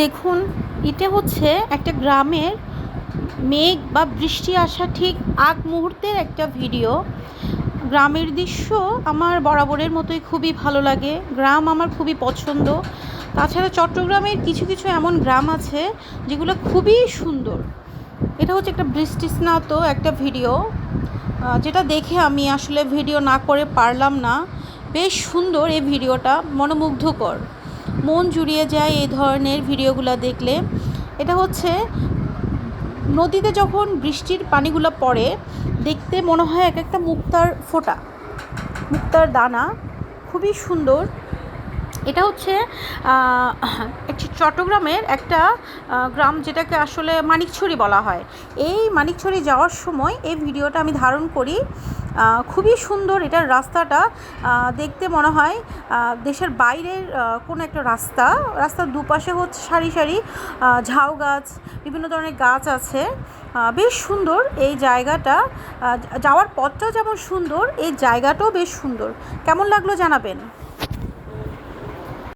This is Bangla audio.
দেখুন, এটা হচ্ছে একটা গ্রামের মেঘ বা বৃষ্টি আসা ঠিক আগ মুহূর্তের একটা ভিডিও। গ্রামের দৃশ্য আমার বরাবরের মতোই খুবই ভালো লাগে। গ্রাম আমার খুবই পছন্দ। তাছাড়া চট্টগ্রামের কিছু কিছু এমন গ্রাম আছে যেগুলো খুবই সুন্দর। এটা হচ্ছে একটা বৃষ্টি স্নাত একটা ভিডিও। যেটা দেখে আমি আসলে ভিডিও না করে পারলাম না। বেশ সুন্দর এই ভিডিওটা, মনোমুগ্ধকর। মন জুড়িয়ে যায় এই ধরনের ভিডিওগুলো দেখলে। এটা হচ্ছে, নদীতে যখন বৃষ্টির পানিগুলো পড়ে, দেখতে মনে হয় এক একটা মুক্তার ফোঁটা, মুক্তার দানা। খুবই সুন্দর। এটা হচ্ছে একটি চট্টগ্রামের একটা গ্রাম যেটাকে আসলে মানিকছড়ি বলা হয়। এই মানিকছড়ি যাওয়ার সময় এই ভিডিওটা আমি ধারণ করি খুবই সুন্দর এটার রাস্তাটা। দেখতে মনে হয় দেশের বাইরের কোন একটা রাস্তা। রাস্তার দুপাশে হচ্ছে সারি সারি ঝাউ গাছ, বিভিন্ন ধরনের গাছ আছে। বেশ সুন্দর এই জায়গাটা। যাওয়ার পথটাও যেমন সুন্দর, এই জায়গাটাও বেশ সুন্দর। কেমন লাগল জানাবেন?